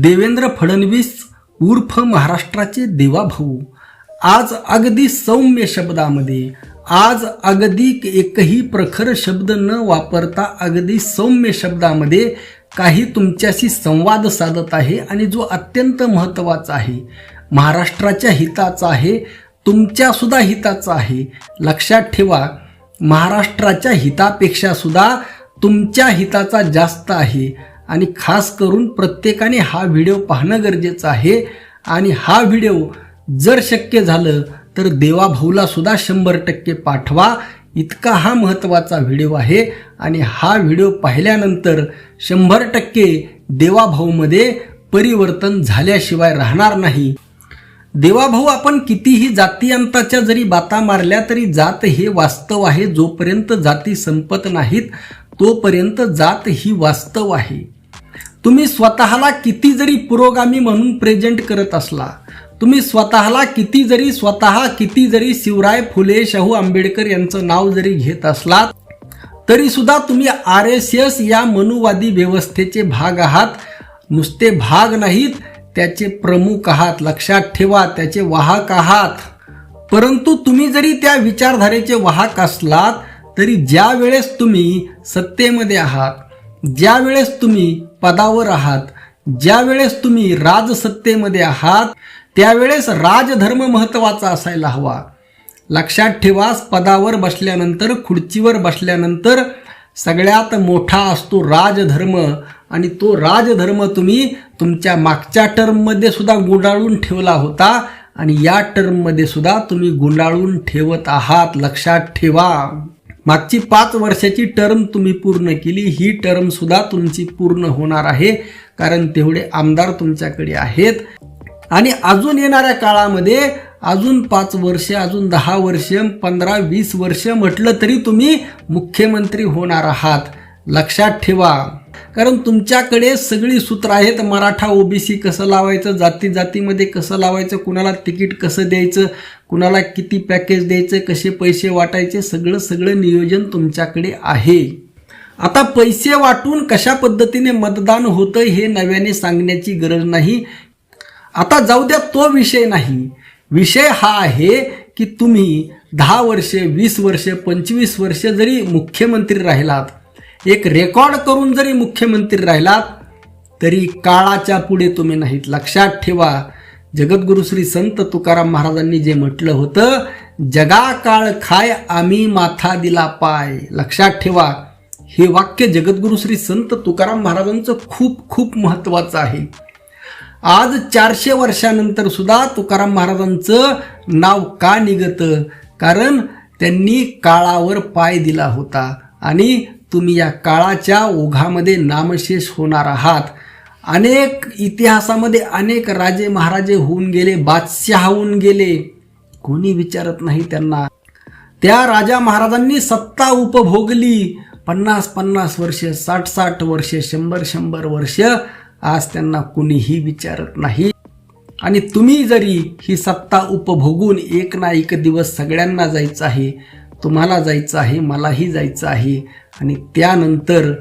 देवेंद्र फडणवीस उर्फ महाराष्ट्राचे देवाभाऊ. आज अगदी सौम्य शब्दामध्ये आज अगदी एकही प्रखर शब्द न वापरता अगदी सौम्य शब्दामध्ये काही तुमच्याशी संवाद साधत आहे आणि जो अत्यंत महत्त्वाचा आहे. महाराष्ट्राच्या हिताचा आहे तुमच्यासुद्धा हिताचा आहे. लक्षात ठेवा महाराष्ट्राच्या हितापेक्षा सुद्धा तुमच्या हिताचा जास्त आहे. आणि खास करून प्रत्येकाने हा व्हिडिओ पाहणं गरजेचं आहे. आणि हा व्हिडिओ जर शक्य झालं तर देवाभाऊला सुद्धा शंभर टक्के पाठवा. इतका हा महत्त्वाचा व्हिडिओ आहे. आणि हा व्हिडिओ पाहिल्यानंतर शंभर टक्के देवाभाऊमध्ये परिवर्तन झाल्याशिवाय राहणार नाही. देवाभाऊ आपण कितीही जातीयंताच्या जरी बाता मारल्या तरी जात हे वास्तव आहे. जोपर्यंत जाती संपत नाहीत तोपर्यंत जात ही वास्तव आहे. तुम्ही स्वतःला किती जरी पुरोगामी म्हणून प्रेझेंट करत असला तुम्ही स्वतःला किती जरी स्वतः किती जरी शिवराय फुले शाहू आंबेडकर यांचं नाव जरी घेत असलात तरी सुद्धा तुम्ही आर एस एस या मनुवादी व्यवस्थेचे भाग आहात. नुसते भाग नाहीत त्याचे प्रमुख आहात. लक्षात ठेवा त्याचे वाहक आहात. परंतु तुम्ही जरी त्या विचारधारेचे वाहक असलात तरी ज्या वेळेस तुम्ही सत्तेमध्ये आहात ज्या वेळेस तुम्ही पदावर आहात. ज्या वेळेस तुम्ही राजसत्तेमध्ये आहात त्यावेळेस राजधर्म महत्त्वाचा असायला हवा. लक्षात ठेवा पदावर बसल्यानंतर खुर्चीवर बसल्यानंतर सगळ्यात मोठा असतो राजधर्म आणि तो राजधर्म तुम्ही तुमच्या मागच्या टर्ममध्ये सुद्धा गुंडाळून ठेवला होता आणि या टर्ममध्ये सुद्धा तुम्ही गुंडाळून ठेवत आहात. लक्षात ठेवा. मागची पाच वर्षाची टर्म तुम्ही पूर्ण केली ही टर्म सुद्धा तुमची पूर्ण होणार आहे कारण तेवढे आमदार तुमच्याकडे आहेत. आणि अजून येणाऱ्या काळामध्ये अजून पाच वर्ष अजून दहा वर्ष पंधरा वीस वर्ष म्हटलं तरी तुम्ही मुख्यमंत्री होणार आहात. लक्षात ठेवा. कारण तुमच्याकडे सगळी सूत्र आहेत. मराठा ओबीसी कसं लावायचं जाती जातीमध्ये कसं लावायचं कुणाला तिकीट कसं द्यायचं कुणाला किती पॅकेज द्यायचं कसे पैसे वाटायचे सगळं सगळं नियोजन तुमच्याकडे आहे. आता पैसे वाटून कशा पद्धतीने मतदान होतं हे नव्याने सांगण्याची गरज नाही. आता जाऊ द्या तो विषय नाही. विषय हा आहे की तुम्ही दहा वर्षे वीस वर्ष पंचवीस वर्ष जरी मुख्यमंत्री राहिलात एक रेकॉर्ड करून जरी मुख्यमंत्री राहिलात तरी काळाच्या पुढे तुम्ही नाहीत. लक्षात ठेवा जगद्गुरु श्री संत तुकाराम महाराजांनी जे म्हटलं होतं जगा काळ खाय आम्ही माथा दिला पाय. लक्षात ठेवा हे वाक्य जगद्गुरु श्री संत तुकाराम महाराजांचं खूप खूप महत्त्वाचं आहे. आज चारशे वर्षानंतर सुद्धा तुकाराम महाराजांचं नाव का निघतं? कारण त्यांनी काळावर पाय दिला होता आणि तुम्ही या काळाच्या ओघामध्ये नामशेष होणार आहात. अनेक इतिहासामध्ये अनेक राजे महाराजे होऊन गेले बादशाह होऊन गेले. कोणी विचारत नाही त्यांना. त्या राजा महाराजांनी सत्ता उपभोगली. पन्नास पन्नास वर्ष साठ साठ वर्ष शंभर शंभर वर्ष आज त्यांना कुणीही विचारत नाही. आणि तुम्ही जरी ही सत्ता उपभोगून एक ना एक दिवस सगळ्यांना जायचं आहे तुम्हाला जायचं आहे मलाही जायचं आहे आणि त्यानंतर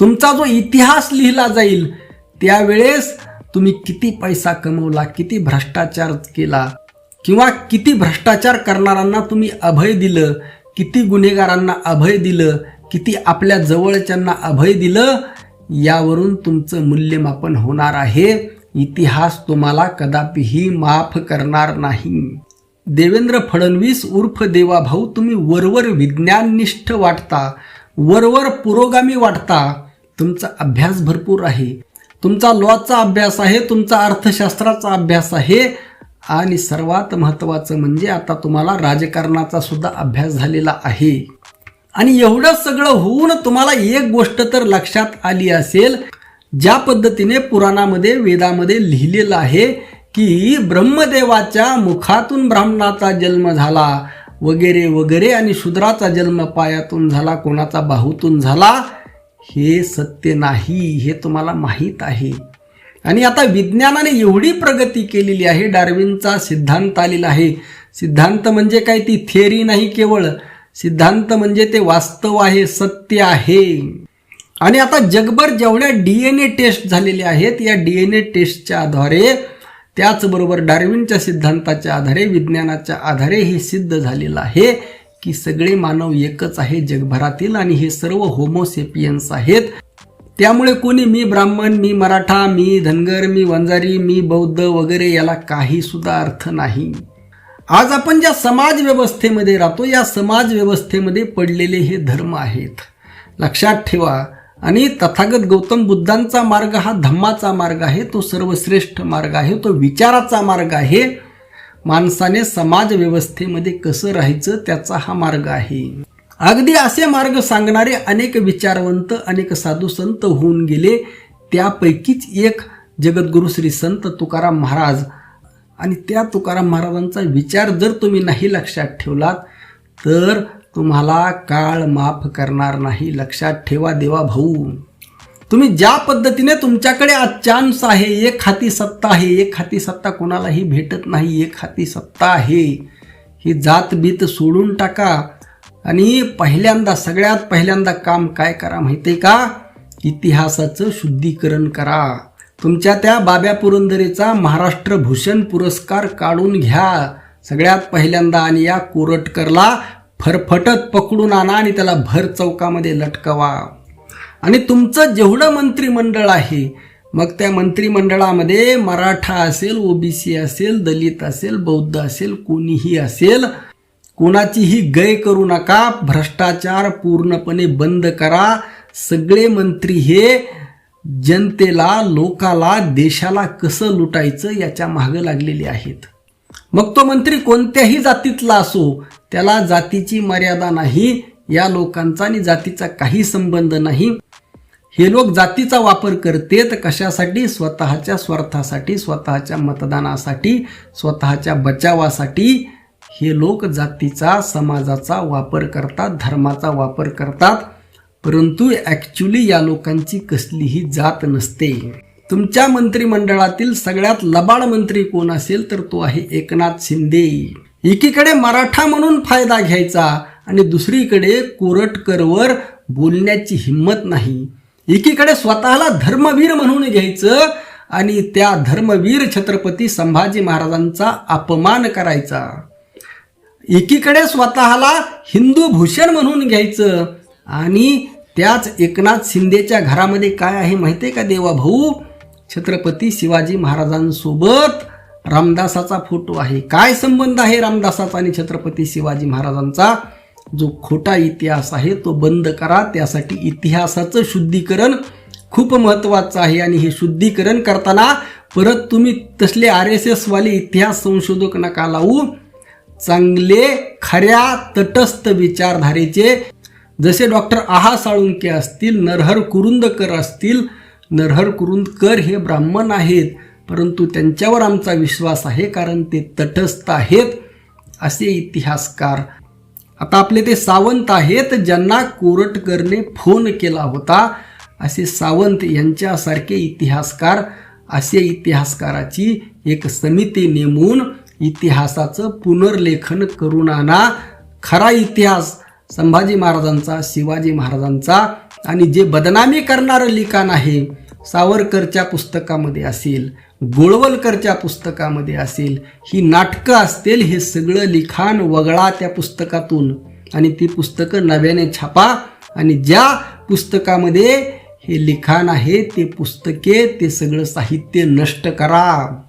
तुमचा जो इतिहास लिहिला जाईल त्यावेळेस तुम्ही किती पैसा कमवला किती भ्रष्टाचार केला किंवा किती भ्रष्टाचार करणाऱ्यांना तुम्ही अभय दिलं किती गुन्हेगारांना अभय दिलं किती आपल्या जवळच्यांना अभय दिलं यावरून तुमचं मूल्यमापन होणार आहे. इतिहास तुम्हाला कदापिही माफ करणार नाही. देवेंद्र फडणवीस उर्फ देवाभाऊ तुम्ही वरवर विज्ञाननिष्ठ वाटता. वरवर पुरोगामी वाटता तुमचा अभ्यास भरपूर आहे. तुमचा लॉचा अभ्यास आहे तुमचा अर्थशास्त्राचा अभ्यास आहे. आणि सर्वात महत्त्वाचं म्हणजे आता तुम्हाला राजकारणाचा सुद्धा अभ्यास झालेला आहे. आणि एवढं सगळं होऊन तुम्हाला एक गोष्ट तर लक्षात आली असेल ज्या पद्धतीने पुराणामध्ये वेदामध्ये लिहिलेलं आहे की ब्रह्मदेवाच्या मुखातून ब्राह्मणाचा जन्म झाला. वगैरे वगैरे आणि शूद्राचा जन्म पायातून झाला कोणाचा बाहूतून झाला हे सत्य नाही हे तुम्हाला माहीत आहे. आणि आता विज्ञानाने एवढी प्रगती केलेली आहे डार्विनचा सिद्धांत आलेला आहे. सिद्धांत म्हणजे काय? ती थिअरी नाही केवळ. सिद्धांत म्हणजे ते वास्तव आहे सत्य आहे. आणि आता जगभर जेवढ्या डी एन ए टेस्ट झालेल्या आहेत या डी एन ए टेस्टच्या आधारे त्याचबरोबर डार्विनच्या सिद्धांताच्या आधारे विज्ञानाच्या आधारे हे सिद्ध झालेलं आहे की सगळे मानव एकच आहे जगभरातील आणि हे सर्व होमोसेपियन्स आहेत. त्यामुळे कोणी मी ब्राह्मण मी मराठा मी धनगर मी वंजारी मी बौद्ध वगैरे याला काही सुद्धा अर्थ नाही. आज आपण ज्या समाज व्यवस्थेमध्ये राहतो या समाज व्यवस्थेमध्ये पडलेले हे धर्म आहेत. लक्षात ठेवा आणि तथागत गौतम बुद्धांचा मार्ग हा धम्माचा मार्ग आहे तो सर्वश्रेष्ठ मार्ग आहे तो विचाराचा मार्ग आहे. माणसाने समाज व्यवस्थेमध्ये कसं राहायचं त्याचा हा मार्ग आहे. अगदी असे मार्ग सांगणारे अनेक विचारवंत अनेक साधू संत होऊन गेले. त्यापैकीच एक जगद्गुरु श्री संत तुकाराम महाराज. आणि त्या तुकाराम महाराजांचा विचार जर तुम्ही नाही लक्षात ठेवलात तर तुम्हाला काळ माफ करणार नाही. लक्षात ठेवा देवा भाऊ. तुम्ही ज्या पद्धतीने तुमच्याकडे आज चान्स आहे एक हाती सत्ता आहे एक हाती सत्ता कोणालाही भेटत नाही एक हाती सत्ता आहे. ही जात बीत सोडून टाका. आणि पहिल्यांदा सगळ्यात पहिल्यांदा काम काय करा माहिती आहे का? इतिहासाचं शुद्धीकरण करा. तुमच्या त्या बाब्या पुरंदरेचा महाराष्ट्र भूषण पुरस्कार काढून घ्या. सगळ्यात पहिल्यांदा आणि या कोरटकरला फरफटत पकडून आणा आणि त्याला भर चौकामध्ये लटकवा. आणि तुमचं जेवढं मंत्रिमंडळ आहे मग त्या मंत्रिमंडळामध्ये मराठा असेल ओबीसी असेल दलित असेल बौद्ध असेल कोणीही असेल कोणाचीही गय करू नका भ्रष्टाचार पूर्णपणे बंद करा. सगळे मंत्री हे जनतेला लोकाला देशाला कसं लुटायचं याच्या मागं लागलेले आहेत. मग तो मंत्री कोणत्याही जातीतला असो त्याला जातीची मर्यादा नाही या लोकांचा आणि जातीचा काही संबंध नाही. हे लोक जातीचा वापर करतेत कशासाठी? स्वतःच्या स्वार्थासाठी स्वतःच्या मतदानासाठी स्वतःच्या बचावासाठी. हे लोक जातीचा समाजाचा वापर करतात धर्माचा वापर करतात परंतु ॲक्च्युली या लोकांची कसलीही जात नसते. तुमच्या मंत्रिमंडळातील सगळ्यात लबाड मंत्री कोण असेल तर तो आहे एकनाथ शिंदे. एकीकडे मराठा म्हणून फायदा घ्यायचा आणि दुसरीकडे कोरटकरवर बोलण्याची हिंमत नाही. एकीकडे स्वतःला धर्मवीर म्हणून घ्यायचं आणि त्या धर्मवीर छत्रपती संभाजी महाराजांचा अपमान करायचा. एकीकडे स्वतःला हिंदू भूषण म्हणून घ्यायचं आणि त्याच एकनाथ शिंदेच्या घरामध्ये काय आहे माहिती आहे का देवा भाऊ छत्रपती शिवाजी महाराजांसोबत रामदासाचा फोटो आहे. काय संबंध आहे रामदासाचा आणि छत्रपती शिवाजी महाराजांचा? जो खोटा इतिहास आहे तो बंद करा. त्यासाठी इतिहासाचं शुद्धीकरण खूप महत्त्वाचं आहे आणि हे शुद्धीकरण करताना परत तुम्ही तसले आर एस एसवाले इतिहास संशोधक नका लावू. चांगले खऱ्या तटस्थ विचारधारेचे जसे डॉक्टर आहा साळुंके असतील नरहर कुरुंदकर असतील नरहर कुरुंदकर हे ब्राह्मण आहेत परंतु त्यांच्यावर आमचा विश्वास आहे कारण ते तटस्थ आहेत असे इतिहासकार. आता आपले ते सावंत आहेत ज्यांना कोरटकरने फोन केला होता असे सावंत यांच्यासारखे इतिहासकार असे इतिहासकाराची एक समिती नेमून इतिहासाचं पुनर्लेखन करून आणा. खरा इतिहास संभाजी महाराजांचा शिवाजी महाराजांचा आणि जे बदनामी करणारं लिखाण आहे सावरकरच्या पुस्तकामध्ये असेल गोळवलकरच्या पुस्तकामध्ये असेल ही नाटकं असतील हे सगळं लिखाण वगळा त्या पुस्तकातून. आणि ती पुस्तकं नव्याने छापा आणि ज्या पुस्तकामध्ये हे लिखाण आहे ते पुस्तके ते सगळं साहित्य नष्ट करा.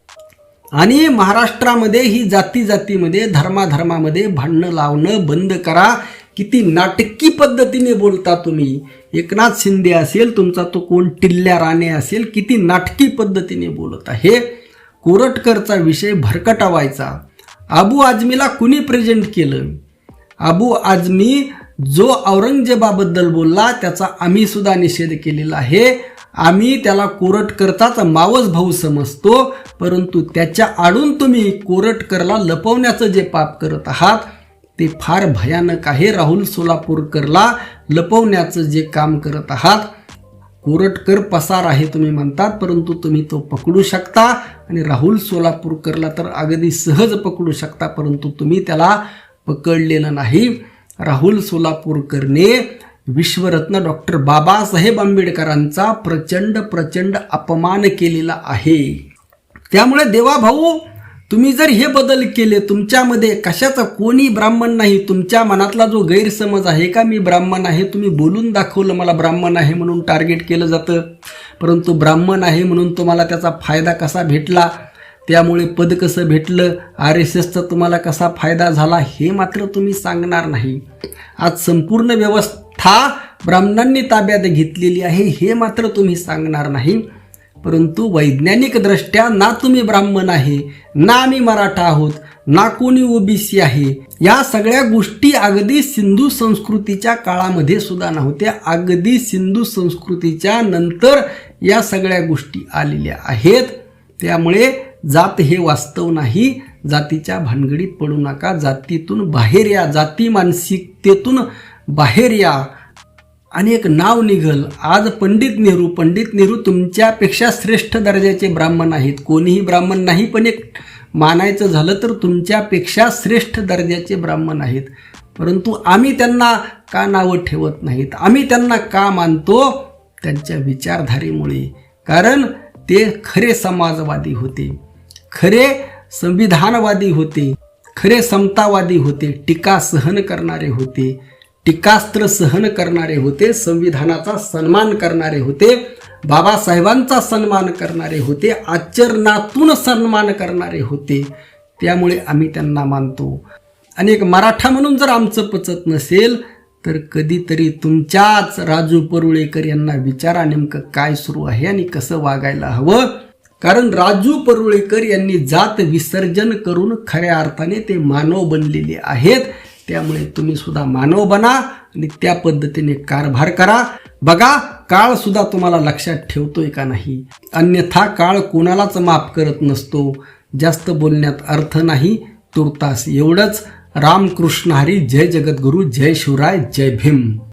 आणि महाराष्ट्रामध्ये ही जाती जातीमध्ये धर्माधर्मामध्ये भांडणं लावणं बंद करा. किती नाटकी पद्धतीने बोलता तुम्ही? एकनाथ शिंदे असेल तुमचा तो कोण? टिल्ल्या राणे असेल किती नाटकी पद्धतीने बोलत? आहे कोरटकरचा विषय भरकटावायचा. अबू आजमीला कुणी प्रेझेंट केलं? अबू आजमी जो औरंगजेबाबद्दल बोलला त्याचा आम्ही सुद्धा निषेध केलेला आहे. आम्ही त्याला कोरटकरचाच मावस भाऊ समजतो परंतु त्याच्या आडून तुम्ही कोरटकरला लपवण्याचं जे पाप करत आहात ते फार भयानक आहे. राहुल सोलापूरकरला लपवण्याचं जे काम करत आहात कोरटकर पसार आहे तुम्ही म्हणतात परंतु तुम्ही तो पकडू शकता. आणि राहुल सोलापूरकरला तर अगदी सहज पकडू शकता परंतु तुम्ही त्याला पकडलेलं नाही. राहुल सोलापूरकरने विश्वरत्न डॉक्टर बाबासाहेब आंबेडकरांचा प्रचंड प्रचंड अपमान केलेला आहे. त्यामुळे देवाभाऊ तुम्ही जर हे बदल केले तुमच्यामध्ये कशाचा कोणी ब्राह्मण नाही तुमच्या मनातला जो गैरसमज आहे का मी ब्राह्मण आहे तुम्ही बोलून दाखवलं मला ब्राह्मण आहे म्हणून टार्गेट केलं जातं. परंतु ब्राह्मण आहे म्हणून तुम्हाला त्याचा फायदा कसा भेटला? त्यामुळे पद कसं भेटलं? आर एस एसचा तुम्हाला कसा फायदा झाला हे मात्र तुम्ही सांगणार नाही. आज संपूर्ण व्यवस्था ब्राह्मणांनी ताब्यात घेतलेली आहे हे मात्र तुम्ही सांगणार नाही. परंतु वैज्ञानिकदृष्ट्या ना तुम्ही ब्राह्मण आहे ना आम्ही मराठा आहोत ना कोणी ओबीसी आहे. या सगळ्या गोष्टी अगदी सिंधू संस्कृतीच्या काळामध्ये सुद्धा नव्हत्या. अगदी सिंधू संस्कृतीच्या नंतर या सगळ्या गोष्टी आलेल्या आहेत. त्यामुळे जात हे वास्तव नाही. जातीच्या भानगडीत पडू नका. जातीतून बाहेर या. जाती मानसिकतेतून बाहेर या. आणि एक नाव निघल. आज पंडित नेहरू पंडित नेहरू तुमच्यापेक्षा श्रेष्ठ दर्जाचे ब्राह्मण आहेत. कोणीही ब्राह्मण नाही पण एक मानायचं झालं तर तुमच्यापेक्षा श्रेष्ठ दर्जाचे ब्राह्मण आहेत. परंतु आम्ही त्यांना का नावं ठेवत नाहीत? आम्ही त्यांना का मानतो? त्यांच्या विचारधारेमुळे. कारण ते खरे समाजवादी होते. खरे संविधानवादी होते. खरे समतावादी होते. टीका सहन करणारे होते. टीकास्त्र सहन करणारे होते संविधानाचा सन्मान करणारे होते बाबासाहेबांचा सन्मान करणारे होते आचरणातून सन्मान करणारे होते. त्यामुळे आम्ही त्यांना मानतो. आणि एक मराठा म्हणून जर आमचं पचत नसेल तर कधीतरी तुमच्याच राजू परुळेकर यांना विचारा नेमकं काय सुरू आहे आणि कसं वागायला हवं. कारण राजू परुळेकर यांनी जात विसर्जन करून खऱ्या अर्थाने ते मानव बनलेले आहेत. त्यामुळे तुम्ही सुद्धा मानव बना आणि त्या पद्धतीने कारभार करा. बघा काळ सुद्धा तुम्हाला लक्षात ठेवतोय का नाही? अन्यथा काळ कोणालाच माफ करत नसतो. जास्त बोलण्यात अर्थ नाही तुर्तास एवढंच. रामकृष्ण हरी जय जगद्गुरु जय शिवराय जय भीम.